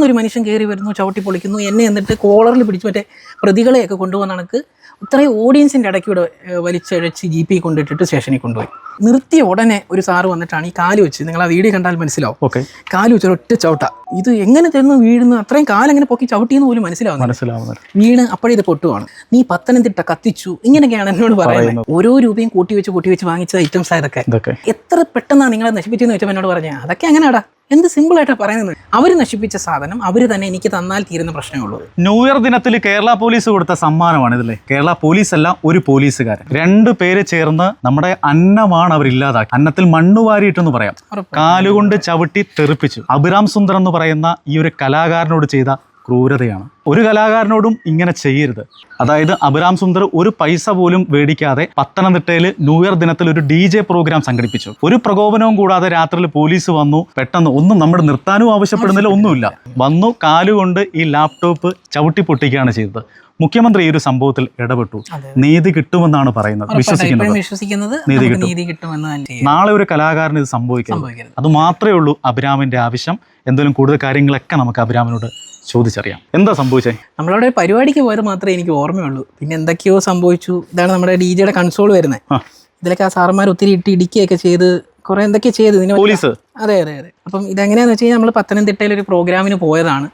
പെട്ടെന്നൊരു മനുഷ്യൻ കയറി വരുന്നു ചവിട്ടി പൊളിക്കുന്നു എന്നെ എന്നിട്ട് കോളറിൽ പിടിച്ച് മറ്റേ പ്രതികളെയൊക്കെ കൊണ്ടുപോകുന്ന കണക്ക് ഇത്രയും ഓഡിയൻസിന്റെ ഇടയ്ക്കൂടെ വലിച്ചഴച്ച് ജി പി കൊണ്ടിട്ടിട്ട് സ്റ്റേഷനിൽ കൊണ്ടുപോയി. നിർത്തിയ ഉടനെ ഒരു സാറ് വന്നിട്ടാണ് ഈ കാൽ വെച്ച് നിങ്ങൾ ആ വീഡിയോ കണ്ടാൽ മനസ്സിലാവും. ഓക്കെ. കാൽ വെച്ച് ഒറ്റ ചവിട്ട. ഇത് എങ്ങനെ ചെന്ന് വീഴുന്നു അത്രയും കാലെങ്ങനെ പൊക്കി ചവിട്ടിയെന്ന് പോലും മനസ്സിലാവും മനസ്സിലാവുന്നത് വീണ് അപ്പോഴേ ഇത് പൊട്ടുവാണ്. നീ പത്തനംതിട്ട കത്തിച്ചു ഇങ്ങനെയൊക്കെയാണ് എന്നോട് പറയുന്നത്. ഓരോ രൂപയും കൂട്ടി വെച്ച് കൂട്ടി വെച്ച് വാങ്ങിച്ച ഐറ്റംസ് ഇതൊക്കെ. എത്ര പെട്ടെന്നാണ് നിങ്ങളെ നശിപ്പിച്ചെന്ന് വെച്ചപ്പോൾ എന്നോട് പറഞ്ഞത് അതൊക്കെ അങ്ങനെയാടാ. എന്ത് സിമ്പിൾ ആയിട്ടാ പറയുന്നത്? അവർ നശിപ്പിച്ച സാധനം അവർ തന്നെ എനിക്ക് തന്നാൽ തീരുന്ന പ്രശ്നമേ ഉള്ളൂ ന്യൂ ഇയർ ദിനത്തിൽ കേരള പോലീസ് കൊടുത്ത സമ്മാനമാണ് ഇതിലെ. കേരള പോലീസ് അല്ല ഒരു പോലീസുകാരൻ. രണ്ട് പേര് ചേർന്ന് നമ്മുടെ അന്നമാണ് അവർ ഇല്ലാതാക്കി അന്നത്തിൽ മണ്ണ് വാരിയിട്ടെന്ന് പറയാം. കാലുകൊണ്ട് ചവിട്ടി തെറിപ്പിച്ചു. അഭിരാം സുന്ദർ എന്ന് പറയുന്ന ഈ ഒരു കലാകാരനോട് ചെയ്ത ക്രൂരതയാണ്. ഒരു കലാകാരനോടും ഇങ്ങനെ ചെയ്യരുത്. അതായത് അബുരാം സുന്ദർ ഒരു പൈസ പോലും മേടിക്കാതെ പത്തനംതിട്ടയിൽ ന്യൂ ഇയർ ദിനത്തിൽ ഒരു ഡി ജെ പ്രോഗ്രാം സംഘടിപ്പിച്ചു. ഒരു പ്രകോപനവും കൂടാതെ രാത്രിയിൽ പോലീസ് വന്നു. പെട്ടെന്ന് ഒന്നും നമ്മൾ നിർത്താനും ആവശ്യപ്പെടുന്നില്ല ഒന്നുമില്ല. വന്നു കാലുകൊണ്ട് ഈ ലാപ്ടോപ്പ് ചവിട്ടി പൊട്ടിക്കുകയാണ് ചെയ്തത്. മുഖ്യമന്ത്രി ഈ ഒരു സംഭവത്തിൽ ഇടപെട്ടു. നീതി കിട്ടുമെന്നാണ് പറയുന്നത് വിശ്വസിക്കുന്നത്. നീതി കിട്ടും. നാളെ ഒരു കലാകാരന് ഇത് സംഭവിക്കുന്നു സംഭവിക്കരുത്. അത് മാത്രമേ ഉള്ളൂ അഭിരാമിന്റെ ആവശ്യം. എന്തെങ്കിലും കൂടുതൽ കാര്യങ്ങളൊക്കെ നമുക്ക് അഭിരാമിനോട് ചോദിച്ചറിയാം. എന്താ സംഭവിച്ചേ? നമ്മളവിടെ പരിപാടിക്ക് പോയത് മാത്രമേ എനിക്ക് ഓർമ്മയുള്ളൂ. പിന്നെ എന്തൊക്കെയോ സംഭവിച്ചു. ഇതാണ് നമ്മുടെ ഡി ജെയുടെ കൺസോൾ വരുന്നത്. ഇതിലൊക്കെ ആ സാറന്മാർ ഒത്തിരി ഇട്ട് ഇടിക്കുകയൊക്കെ ചെയ്ത് കുറെ എന്തൊക്കെ ചെയ്ത്. പോലീസ്? അതെ അതെ അതെ. അപ്പം ഇതെങ്ങനെയാന്ന് വെച്ച് കഴിഞ്ഞാൽ നമ്മൾ പത്തനംതിട്ടയിൽ ഒരു പ്രോഗ്രാമിന് പോയതാണ്.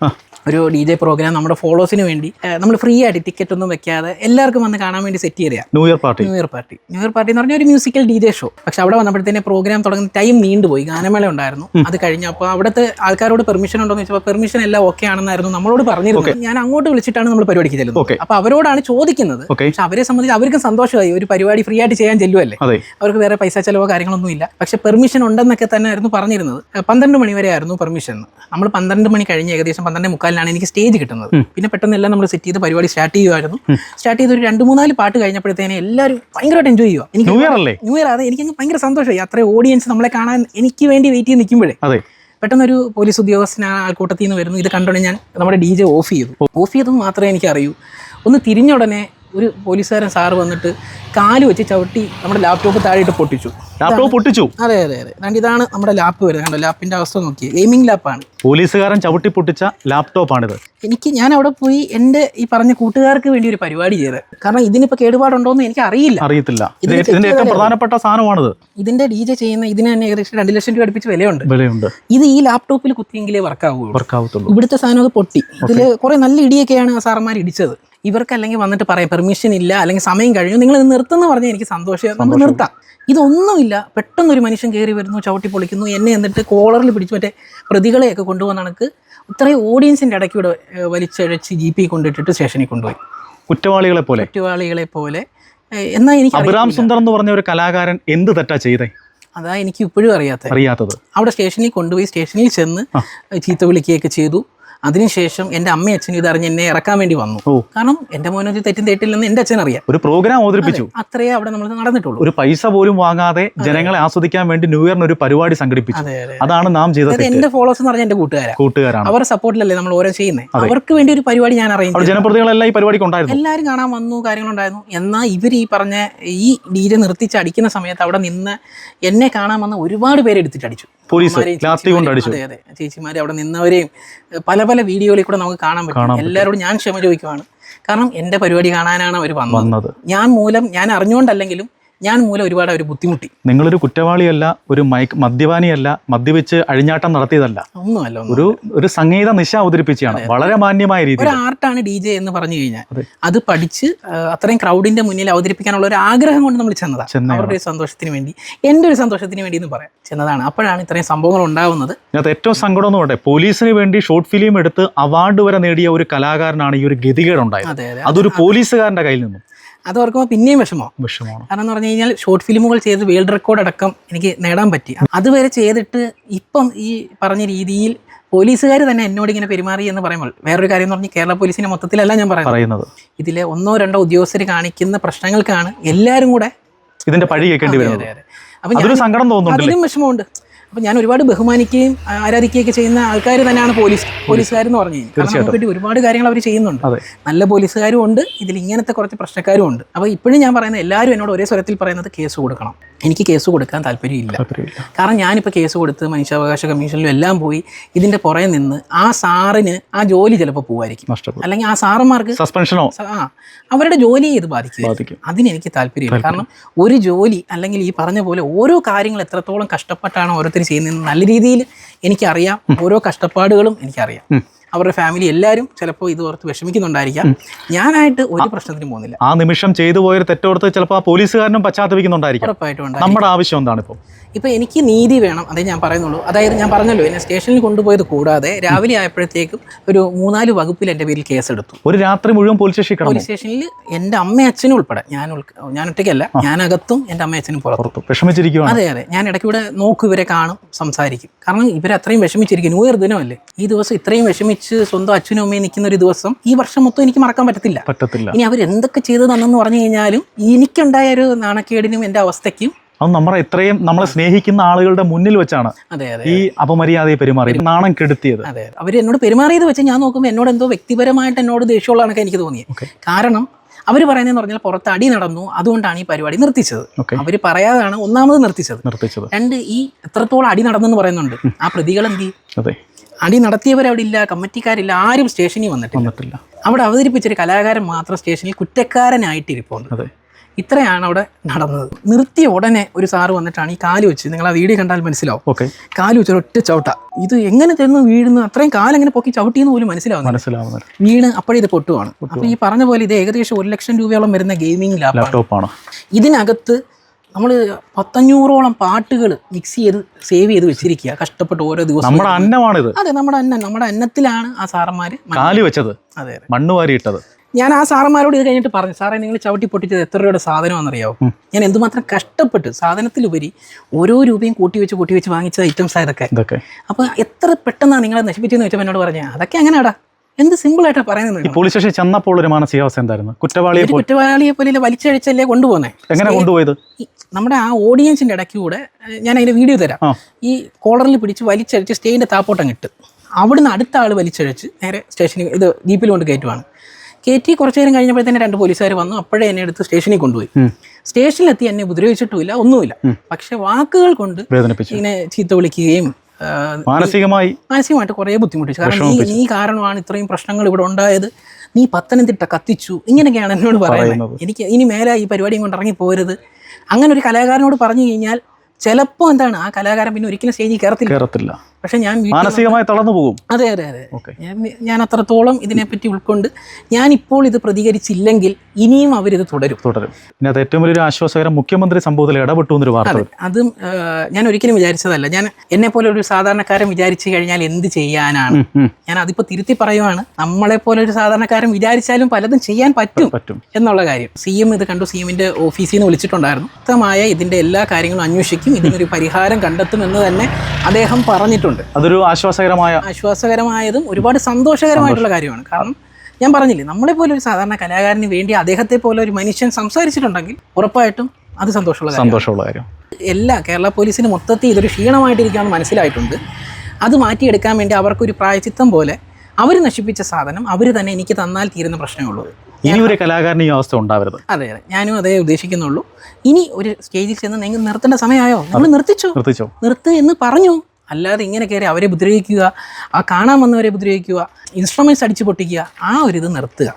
ഒരു ഡി ജെ പ്രോഗ്രാം നമ്മുടെ ഫോളോസിന് വേണ്ടി നമ്മൾ ഫ്രീ ആയിട്ട് ടിക്കറ്റ് ഒന്നും വെക്കാതെ എല്ലാവർക്കും വന്ന് കാണാൻ വേണ്ടി സെറ്റ് ചെയ്തതാണ് new year party new year party new year party എന്ന് പറഞ്ഞാൽ ഒരു മ്യൂസിക്കൽ ഡി ജെ ഷോ പക്ഷെ അവിടെ വന്നപ്പോഴത്തേനെ പ്രോഗ്രാം തുടങ്ങുന്ന ടൈം നീണ്ടുപോയി. ഗാനമേള ഉണ്ടായിരുന്നു. അത് കഴിഞ്ഞപ്പോൾ അവിടുത്തെ ആൾക്കാരോട് പെർമിഷൻ ഉണ്ടോ എന്ന് ചോദിച്ചപ്പോൾ പെർമിഷൻ എല്ലാം ഓക്കെ ആണെന്നായിരുന്നു നമ്മളോട് പറഞ്ഞിരുന്നത്. ഞാൻ അങ്ങോട്ട് വിളിച്ചിട്ടാണ് നമ്മൾ പരിപാടിക്ക് ചെല്ലുന്നത്. അപ്പോൾ അവരോടാണ് ചോദിക്കുന്നത്. പക്ഷെ അവരെ സംബന്ധിച്ച് അവർക്കും സന്തോഷമായി. ഒരു പരിപാടി ഫ്രീ ആയിട്ട് ചെയ്യാൻ ചെല്ലുമല്ലേ അവർക്ക് വേറെ പൈസ ചിലവോ കാര്യങ്ങളൊന്നും ഇല്ല. പക്ഷെ പെർമിഷൻ ഉണ്ടെന്നൊക്കെ തന്നെ ആയിരുന്നു പറഞ്ഞിരുന്നത് പന്ത്രണ്ട് മണി വരെ ആയിരുന്നു പെർമിഷൻ നമ്മൾ പന്ത്രണ്ട് മണി കഴിഞ്ഞ് ഏകദേശം പന്ത്രണ്ട് മുക്കാലിനാണ് എനിക്ക് സ്റ്റേജ് കിട്ടുന്നത്. പിന്നെ പെട്ടെന്ന് എല്ലാം നമ്മൾ സെറ്റ് ചെയ്ത് പരിപാടി സ്റ്റാർട്ട് ചെയ്യുമായിരുന്നു സ്റ്റാർട്ട് ചെയ്ത് ഒരു രണ്ട് മൂന്നാൽ പാട്ട് കഴിഞ്ഞപ്പോഴത്തേനെ എല്ലാവരും ഭയങ്കരമായിട്ട് എൻജോയ് ചെയ്യുക എനിക്ക് ന്യൂ ഇയർ അല്ലേ? ന്യൂ ഇയർ അതെ എനിക്ക് ഭയങ്കര സന്തോഷമായി. അത്രയും ഓഡിയൻസ് നമ്മളെ കാണാൻ എനിക്ക് വേണ്ടി വെയിറ്റ് ചെയ്ത് നിൽക്കുമ്പോഴേ. അതെ. പെട്ടെന്നൊരു പോലീസ് ഉദ്യോഗസ്ഥൻ ആൾക്കൂട്ടത്തിൽ നിന്ന് വരുന്നു. ഇത് കണ്ടോടെ ഞാൻ നമ്മുടെ ഡി ജെ ഓഫ് ചെയ്തു. ഓഫ് ചെയ്തത് മാത്രമേ എനിക്കറിയൂ. ഒന്ന് തിരിഞ്ഞ ഉടനെ ഒരു പോലീസുകാരൻ സാറ് വന്നിട്ട് കാൽ വെച്ച് ചവിട്ടി നമ്മുടെ ലാപ്ടോപ്പ് താഴെയിട്ട് പൊട്ടിച്ചു. ലാപ്ടോപ്പ് പൊട്ടിച്ചു. അതെ അതെ അതെ. അതുകൊണ്ട് ഇതാണ് നമ്മുടെ ലാപ്പ് വരുന്നത്. കണ്ടോ? ലാപ്പിന്റെ അവസ്ഥ നോക്കി ഗെയിമിംഗ് ലാപ്പാണ് പോലീസുകാരൻ ചവിട്ടി പൊട്ടിച്ച ലാപ്ടോപ്പാണിത് എനിക്ക് ഞാൻ അവിടെ പോയി എന്റെ ഈ പറഞ്ഞ കൂട്ടുകാർക്ക് വേണ്ടി ഒരു പരിപാടി ചെയ്തത്. കാരണം ഇതിനിപ്പോ കേടുപാടുണ്ടോ എന്ന് എനിക്ക് അറിയില്ല അറിയത്തില്ല. ഇത് ഇതിന് ഇതിന്റെ ഏറ്റവും പ്രധാനപ്പെട്ട സാധനമാണിത്. ഇതിന്റെ ഡി ജെ ചെയ്യുന്ന ഇതിന് തന്നെ ഏകദേശം രണ്ട് ലക്ഷം രൂപ അടുപ്പിച്ച് വിലയുണ്ട്. വിലയുണ്ട്. ഇത് ഈ ലാപ്ടോപ്പിൽ കുത്തിയെങ്കിലേ വർക്ക് ആവുള്ളൂ. ഇവിടുത്തെ സാധനം പൊട്ടി. ഇതിൽ കുറെ നല്ല ഇടിയൊക്കെയാണ് ആ സാറന്മാർ ഇടിച്ചത്. ഇവർക്ക് അല്ലെങ്കിൽ വന്നിട്ട് പറയാം പെർമിഷൻ ഇല്ല അല്ലെങ്കിൽ സമയം കഴിഞ്ഞു നിങ്ങൾ ഇത് നിർത്തുന്ന പറഞ്ഞാൽ എനിക്ക് സന്തോഷം. നമുക്ക് നിർത്താം. ഇതൊന്നുമില്ല. പെട്ടെന്നൊരു മനുഷ്യൻ കയറി വരുന്നു ചവിട്ടി പൊളിക്കുന്നു എന്നെ എന്നിട്ട് കോളറിൽ പിടിച്ച് മറ്റേ പ്രതികളെയൊക്കെ കൊണ്ടുപോകുന്ന കണക്ക് ഇത്രയും ഓഡിയൻസിന്റെ ഇടയ്ക്കൂടെ വലിച്ചഴച്ച് ജി പി കൊണ്ടിട്ടിട്ട് സ്റ്റേഷനിൽ കൊണ്ടുപോയി. കുറ്റവാളികളെ പോലെ. കുറ്റവാളികളെ പോലെ. എന്നാ എനിക്ക് അബ്രാം സുന്ദർ എന്ന് പറഞ്ഞ ഒരു കലാകാരൻ എന്ത് തെറ്റാ ചെയ്തേ? അതാ എനിക്ക് ഇപ്പോഴും അറിയാത്ത അറിയാത്തത്. അവിടെ സ്റ്റേഷനിൽ കൊണ്ടുപോയി സ്റ്റേഷനിൽ ചെന്ന് ചീത്ത വിളിക്കുകയൊക്കെ ചെയ്തു. അതിനുശേഷം എന്റെ അമ്മയും അച്ഛനും ഇതറിഞ്ഞ് എന്നെ ഇറക്കാൻ വേണ്ടി വന്നു. കാരണം എന്റെ മോനെ തെറ്റും തെറ്റില്ലെന്ന് എന്റെ അച്ഛൻ അറിയാം. ഒരു പ്രോഗ്രാം അവതരിപ്പിച്ചു. അത്രേ അവിടെ നമ്മൾ നടന്നിട്ടുള്ളൂ. ഒരു പൈസ പോലും വാങ്ങാതെ ജനങ്ങളെ ആസ്വദിക്കാൻ വേണ്ടി ന്യൂ ഇയറിന് ഒരു പരിപാടി സംഘടിപ്പിച്ചു. അതെ അതെ അതാണ് നാം ചെയ്തത് എന്റെ ഫോളോവേഴ്സ് എന്ന് പറഞ്ഞാൽ എന്റെ കൂട്ടുകാരാണ് കൂട്ടുകാരാണ്. അവരുടെ സപ്പോർട്ടിലല്ലേ നമ്മൾ ഓരോ ചെയ്യുന്നത് അവർക്ക് വേണ്ടി ഒരു പരിപാടി ഞാൻ അറിയാം ജനപ്രതികളെല്ലാം ഈ പരിപാടിക്ക് ഉണ്ടായിരുന്നു. എല്ലാവരും കാണാൻ വന്നു കാര്യങ്ങളുണ്ടായിരുന്നു എന്നാൽ ഇവർ ഈ പറഞ്ഞ ഈ ഡി ജെ നിർത്തിച്ച് അടിക്കുന്ന സമയത്ത് അവിടെ നിന്ന് എന്നെ കാണാൻ വന്ന ഒരുപാട് പേര് എടുത്തിട്ട് അടിച്ചു. പോലീസ് ലാത്തി കൊണ്ട് അടിച്ചു. അതെ അതെ. ചേച്ചിമാരെ അവിടെ നിന്നവരെയും പല പല വീഡിയോയിൽ കൂടെ നമുക്ക് കാണാൻ പറ്റും. എല്ലാവരോടും ഞാൻ ക്ഷമ ചോദിക്കുവാണ്. കാരണം എന്റെ പരിപാടി കാണാനാണ് അവർ വന്നത്. ഞാൻ മൂലം ഞാൻ അറിഞ്ഞുകൊണ്ടല്ലെങ്കിലും ഞാൻ മൂലം ഒരുപാട് അവർ ബുദ്ധിമുട്ടി. നിങ്ങളൊരു കുറ്റവാളിയല്ല ഒരു മൈക്ക് മദ്യപാനിയല്ല മദ്യപിച്ച് അഴിഞ്ഞാട്ടം നടത്തിയതല്ല. ഒന്നുമല്ല ഒരു ഒരു സംഗീത നിശ അവതരിപ്പിച്ചാണ് വളരെ മാന്യമായ രീതി ഒരു ആർട്ടാണ് ഡി ജെ എന്ന് പറഞ്ഞു കഴിഞ്ഞാൽ അത്. പഠിച്ച് അത്രയും ക്രൗഡിന്റെ മുന്നിൽ അവതരിപ്പിക്കാനുള്ള ഒരു ആഗ്രഹം കൊണ്ട് നമ്മൾ ചെന്നതാണ്. അവരുടെ ഒരു സന്തോഷത്തിന് വേണ്ടി എന്റെ ഒരു സന്തോഷത്തിന് വേണ്ടി എന്ന് പറയാം. ചെന്നതാണ്. അപ്പോഴാണ് ഇത്രയും സംഭവങ്ങൾ ഉണ്ടാവുന്നത്. അത് ഏറ്റവും സങ്കടം എന്ന് പറയട്ടെ പോലീസിന് വേണ്ടി ഷോർട്ട് ഫിലിം എടുത്ത് അവാർഡ് വരെ നേടിയ ഒരു കലാകാരനാണ് ഈ ഒരു ഗതികേടുണ്ടായത്. അതെ അതെ. അതൊരു പോലീസുകാരന്റെ കയ്യിൽ നിന്നും. അത് ഓർക്കുമ്പോൾ പിന്നെയും വിഷമോ. വിഷമമാണ്. കാരണം എന്ന് പറഞ്ഞു കഴിഞ്ഞാൽ ഷോർട്ട് ഫിലിമുകൾ ചെയ്ത് വേൾഡ് റെക്കോർഡ് അടക്കം എനിക്ക് നേടാൻ പറ്റി. അതുവരെ ചെയ്തിട്ട് ഇപ്പം ഈ പറഞ്ഞ രീതിയിൽ പോലീസുകാർ തന്നെ എന്നോട് ഇങ്ങനെ പെരുമാറി എന്ന് പറയുമ്പോൾ വേറൊരു കാര്യം എന്ന് പറഞ്ഞാൽ കേരള പോലീസിന്റെ മൊത്തത്തിലല്ല ഞാൻ പറയുന്നത്. ഇതിലെ ഒന്നോ രണ്ടോ ഉദ്യോഗസ്ഥർ കാണിക്കുന്ന പ്രശ്നങ്ങൾക്കാണ് എല്ലാവരും കൂടെ ഇതിന്റെ പഴി കേൾക്കേണ്ടി വരുന്നത്. അതിലും വിഷമമുണ്ട്. അപ്പൊ ഞാൻ ഒരുപാട് ബഹുമാനിക്കുകയും ആരാധിക്കുകയൊക്കെ ചെയ്യുന്ന ആൾക്കാർ തന്നെയാണ് പോലീസ് പോലീസുകാരെന്ന് പറഞ്ഞു കഴിഞ്ഞാൽ. വേണ്ടി ഒരുപാട് കാര്യങ്ങൾ അവർ ചെയ്യുന്നുണ്ട്. നല്ല പോലീസുകാരും ഉണ്ട് ഇതിൽ ഇങ്ങനത്തെ കുറച്ച് പ്രശ്നക്കാരും ഉണ്ട്. അപ്പോൾ ഇപ്പോഴും ഞാൻ പറയുന്നത് എല്ലാവരും എന്നോട് ഒരേ സ്വരത്തിൽ പറയുന്നത് കേസ് കൊടുക്കണം. എനിക്ക് കേസ് കൊടുക്കാൻ താല്പര്യമില്ല. കാരണം ഞാനിപ്പോൾ കേസ് കൊടുത്ത് മനുഷ്യാവകാശ കമ്മീഷനിലും എല്ലാം പോയി ഇതിന്റെ പുറകെ നിന്ന് ആ സാറിന് ആ ജോലി ചിലപ്പോൾ പോവായിരിക്കും. അല്ലെങ്കിൽ ആ സാറന്മാർക്ക് സസ്പെൻഷനോ ആ അവരുടെ ജോലിയെ ഇത് ബാധിക്കും. അതിനെനിക്ക് അതിന് എനിക്ക് താല്പര്യമില്ല. കാരണം ഒരു ജോലി അല്ലെങ്കിൽ ഈ പറഞ്ഞ പോലെ ഓരോ കാര്യങ്ങൾ എത്രത്തോളം കഷ്ടപ്പെട്ടാണ് ഓരോരുത്തർ ചെയ്യുന്നതെന്ന് നല്ല രീതിയിൽ എനിക്കറിയാം. ഓരോ കഷ്ടപ്പാടുകളും എനിക്കറിയാം. അവരുടെ ഫാമിലി എല്ലാവരും ചിലപ്പോൾ ഇത് ഓർത്ത് വിഷമിക്കുന്നുണ്ടായിരിക്കാം. ഞാനായിട്ട് ഒരു പ്രശ്നത്തിനും പോകുന്നില്ല. ആ നിമിഷം ചെയ്തു പോയൊരു തെറ്റോർത്ത് ചിലപ്പോൾ ആ പോലീസുകാരനും പശ്ചാത്തപിക്കുന്നുണ്ടായിരിക്കും. ഉറപ്പായിട്ടും നമ്മുടെ ആവശ്യം എന്താണ് ഇപ്പോൾ ഇപ്പം എനിക്ക് നീതി വേണം അതേ ഞാൻ പറയുന്നുള്ളൂ. അതായത് ഞാൻ പറഞ്ഞല്ലോ എന്നെ സ്റ്റേഷനിൽ കൊണ്ടുപോയത് കൂടാതെ രാവിലെ ആയപ്പോഴത്തേക്കും ഒരു മൂന്നാൽ വകുപ്പിൽ എന്റെ പേരിൽ കേസെടുത്തു. ഒരു രാത്രി മുഴുവൻ പോലീസ് സ്റ്റേഷൻ പോലീസ് സ്റ്റേഷനിൽ എന്റെ അമ്മയും അച്ഛനും ഉൾപ്പെടെ ഞാൻ ഞാൻ ഒറ്റയ്ക്കല്ല ഞാനകത്തും എന്റെ അമ്മ അച്ഛനും പുറത്തും. പുറത്തു. വിഷമിച്ചിരിക്കും അതെ അതെ. ഞാൻ ഇടയ്ക്ക് ഇവിടെ നോക്കും ഇവരെ കാണും സംസാരിക്കും. കാരണം ഇവർ അത്രയും വിഷമിച്ചിരിക്കും. New year ദിനമല്ലേ? ഈ ദിവസം ഇത്രയും വിഷമിച്ച് സ്വന്തം അച്ഛനും അമ്മയും നിൽക്കുന്ന ഒരു ദിവസം ഈ വർഷം മൊത്തം എനിക്ക് മറക്കാൻ പറ്റത്തില്ല. പറ്റത്തില്ല. ഇനി അവർ എന്തൊക്കെ ചെയ്തു തന്നെന്ന് പറഞ്ഞു കഴിഞ്ഞാലും എനിക്കുണ്ടായ ഒരു നാണക്കേടിനും എന്റെ അവസ്ഥയ്ക്കും അത് നമ്മുടെ ഇത്രയും നമ്മളെ സ്നേഹിക്കുന്ന ആളുകളുടെ മുന്നിൽ വെച്ചാണ് ഈ അപമര്യാദയെ പെരുമാറി. നാണം കെടുത്തിയത്. അതെ അവർ എന്നോട് പെരുമാറിയത് വെച്ച് ഞാൻ നോക്കുമ്പോൾ എന്നോട് എന്തോ വ്യക്തിപരമായിട്ട് എന്നോട് ദേഷ്യമുള്ളതാണൊക്കെ എനിക്ക് തോന്നിയത് കാരണം അവർ പറയുന്നതെന്ന് പറഞ്ഞാൽ പുറത്ത് അടി നടന്നു അതുകൊണ്ടാണ് ഈ പരിപാടി നിർത്തിച്ചത്. അവർ പറയാതാണ് ഒന്നാമത് നിർത്തിച്ചത്. നിർത്തിച്ചത്. രണ്ട് ഈ എത്രത്തോളം അടി നടന്നെന്ന് പറയുന്നുണ്ട്. ആ പ്രതികൾ എന്ത് ചെയ്യും? അടി നടത്തിയവരവിടെ ഇല്ല കമ്മിറ്റിക്കാരില്ല ആരും സ്റ്റേഷനിൽ വന്നിട്ടില്ല. അവിടെ അവതരിപ്പിച്ചൊരു കലാകാരൻ മാത്രം സ്റ്റേഷനിൽ കുറ്റക്കാരനായിട്ടിരിപ്പുണ്ട്. ഇത്രയാണ് അവിടെ നടന്നത്. നിർത്തിയ ഉടനെ ഒരു സാറ് വന്നിട്ടാണ് ഈ കാൽ വെച്ച് നിങ്ങൾ ആ വീഡിയോ കണ്ടാൽ മനസ്സിലാവും. ഓക്കെ. കാൽ വെച്ച് ഒറ്റ ചവിട്ട. ഇത് എങ്ങനെ ചെന്ന് വീഴുന്നു? അത്രയും കാലെങ്ങനെ പൊക്കി ചവിട്ടിയെന്ന് പോലും മനസ്സിലാവും മനസ്സിലാവുന്നത് വീണ് അപ്പോഴേ ഇത് പൊട്ടുവാണ്. അപ്പോൾ ഈ പറഞ്ഞ പോലെ ഇത് ഏകദേശം ഒരു ലക്ഷം രൂപയോളം വരുന്ന ഗെയിമിംഗ് ലാപ്ടോപ്പാണ് ഇതിനകത്ത് നമ്മൾ പത്തഞ്ഞൂറോളം പാട്ടുകൾ മിക്സ് ചെയ്ത് സേവ് ചെയ്ത് വെച്ചിരിക്കുക. കഷ്ടപ്പെട്ട് ഓരോ ദിവസം നമ്മുടെ അന്നമാണിത്. അതെ നമ്മുടെ അന്നം. നമ്മുടെ അന്നത്തിലാണ് ആ സാറന്മാർ കാലി വെച്ചത്. അതെ മണ്ണ് വാരി ഇട്ടത് ഞാൻ ആ സാറന്മാരോട് ഇത് കഴിഞ്ഞിട്ട് പറഞ്ഞു സാറേ നിങ്ങൾ ചവിട്ടി പൊട്ടിച്ചത് എത്ര രൂപയുടെ സാധനമാണെന്നറിയാവോ? ഞാൻ എന്തുമാത്രം കഷ്ടപ്പെട്ട്. സാധനത്തിലുപരി ഓരോ രൂപയും കൂട്ടി വെച്ച് കൂട്ടി വെച്ച് വാങ്ങിച്ച ഐറ്റംസ് ആയതൊക്കെ അപ്പൊ അപ്പോൾ എത്ര പെട്ടെന്നാണ് നിങ്ങളെ നശിപ്പിച്ചെന്ന് വെച്ചപ്പോൾ എന്നോട് പറഞ്ഞാൽ അതൊക്കെ അങ്ങനെയാടാ. എന്ത് സിമ്പിൾ ആയിട്ടാ പറയുന്നത് പോലീസ് സ്റ്റേഷൻ ചെന്നപ്പോൾ ഒരു മാനസികാവസ്ഥ എന്തായിരുന്നു? കുറ്റവാളിയെ കുറ്റവാളിയെ പോലെ വലിച്ചഴിച്ചല്ലേ കൊണ്ടുപോകുന്നത് എങ്ങനെ കൊണ്ടുപോയത്? നമ്മുടെ ആ ഓഡിയൻസിന്റെ ഇടയ്ക്ക് കൂടെ ഞാൻ അതിന്റെ വീഡിയോ തരാം. ഈ കോളറിൽ പിടിച്ച് വലിച്ചഴിച്ച് സ്റ്റേജിന്റെ താപ്പോട്ടം കിട്ടും അവിടുന്ന് അടുത്ത ആൾ വലിച്ചഴിച്ച് നേരെ സ്റ്റേഷനിൽ ഇത് ജീപ്പിൽ കൊണ്ട് കയറ്റുവാണ്. കയറ്റി കുറച്ചു നേരം കഴിഞ്ഞപ്പോഴത്തേന് രണ്ട് പോലീസുകാർ വന്നു. അപ്പോഴേ എന്നെ എടുത്ത് സ്റ്റേഷനിൽ കൊണ്ടുപോയി. സ്റ്റേഷനിലെത്തി എന്നെ ഉപദ്രവിച്ചിട്ടുമില്ല ഒന്നുമില്ല. പക്ഷെ വാക്കുകൾ കൊണ്ട് ഇങ്ങനെ ചീത്ത വിളിക്കുകയും മാനസികമായി മാനസികമായിട്ട് കുറേ ബുദ്ധിമുട്ടിച്ചു. കാരണം നീ നീ കാരണമാണ് ഇത്രയും പ്രശ്നങ്ങൾ ഇവിടെ ഉണ്ടായത്. നീ പത്തനംതിട്ട കത്തിച്ചു. ഇങ്ങനെയൊക്കെയാണ് എന്നോട് പറയുന്നത്. എനിക്ക് ഇനി മേലെ ഈ പരിപാടിയും കൊണ്ട് ഇറങ്ങി പോരുത്. അങ്ങനെ ഒരു കലാകാരനോട് പറഞ്ഞു കഴിഞ്ഞാൽ ചിലപ്പോൾ എന്താണ് ആ കലാകാരൻ പിന്നെ ഒരിക്കലും സ്റ്റേജിൽ കയറത്തില്ല. പക്ഷെ ഞാൻ മാനസികമായി തളർന്നു പോകും അതെ അതെ അതെ. ഞാൻ ഞാൻ അത്രത്തോളം ഇതിനെപ്പറ്റി ഉൾക്കൊണ്ട് ഞാൻ ഇപ്പോൾ ഇത് പ്രതികരിച്ചില്ലെങ്കിൽ ഇനിയും അവരിത് തുടരും. തുടരും. പിന്നെ അത് ഏറ്റവും വലിയൊരു ആശ്വാസകരം മുഖ്യമന്ത്രി സംഭവത്തിൽ ഇടപെട്ടു എന്നൊരു വാർത്ത. അതും. ഞാൻ ഒരിക്കലും വിചാരിച്ചതല്ല. ഞാൻ എന്നെ പോലെ ഒരു സാധാരണക്കാരൻ വിചാരിച്ചു കഴിഞ്ഞാൽ എന്ത് ചെയ്യാനാണ്. ഞാൻ അതിപ്പോ തിരുത്തി പറയുവാണ്. നമ്മളെ പോലെ ഒരു സാധാരണക്കാരൻ വിചാരിച്ചാലും പലതും ചെയ്യാൻ പറ്റും പറ്റും. എന്നുള്ള കാര്യം. സി എം ഇത് കണ്ടു സി എമ്മിന്റെ ഓഫീസിൽ നിന്ന് വിളിച്ചിട്ടുണ്ടായിരുന്നു. വ്യക്തമായ ഇതിന്റെ എല്ലാ കാര്യങ്ങളും അന്വേഷിക്കും. ഇതിനൊരു പരിഹാരം കണ്ടെത്തും കണ്ടെത്തുമെന്ന് തന്നെ അദ്ദേഹം പറഞ്ഞിട്ടുണ്ട്. അതൊരു ആശ്വാസകരമായ ആശ്വാസകരമായതും ഒരുപാട് സന്തോഷകരമായിട്ടുള്ള കാര്യമാണ്. കാരണം ഞാൻ പറഞ്ഞില്ലേ നമ്മളെ പോലെ ഒരു സാധാരണ കലാകാരന് വേണ്ടി അദ്ദേഹത്തെ പോലെ ഒരു മനുഷ്യൻ സംസാരിച്ചിട്ടുണ്ടെങ്കിൽ ഉറപ്പായിട്ടും അത് സന്തോഷമുള്ള സന്തോഷമുള്ള കാര്യം. എല്ലാ കേരള പോലീസിന് മൊത്തത്തിൽ ഇതൊരു ക്ഷീണമായിട്ടിരിക്കുകയാണ് മനസ്സിലായിട്ടുണ്ട്. അത് മാറ്റിയെടുക്കാൻ വേണ്ടി അവർക്കൊരു പ്രായച്ചിത്തം പോലെ അവർ നശിപ്പിച്ച സാധനം അവർ തന്നെ എനിക്ക് തന്നാൽ തീരുന്ന പ്രശ്നമേ ഉള്ളൂ. ഇനി ഒരു കലാകാരന് ഈ അവസ്ഥ ഉണ്ടാവരുത്. അതെ അതെ. ഞാനും അതേ ഉദ്ദേശിക്കുന്നുള്ളൂ. ഇനി ഒരു സ്റ്റേജിൽ ചെന്ന് നിങ്ങൾ നിർത്തേണ്ട സമയമായോ? നിങ്ങൾ നിർത്തിച്ചോ? നിർത്തിച്ചോ. നിർത്ത് എന്ന് പറഞ്ഞു. അല്ലാതെ ഇങ്ങനെ കയറി അവരെ ഉപദ്രവിക്കുക ആ കാണാൻ വന്നവരെ ഉപദ്രവിക്കുക ഇൻസ്ട്രുമെന്റ്സ് അടിച്ച് പൊട്ടിക്കുക ആ ഒരു ഇത് നിർത്തുക.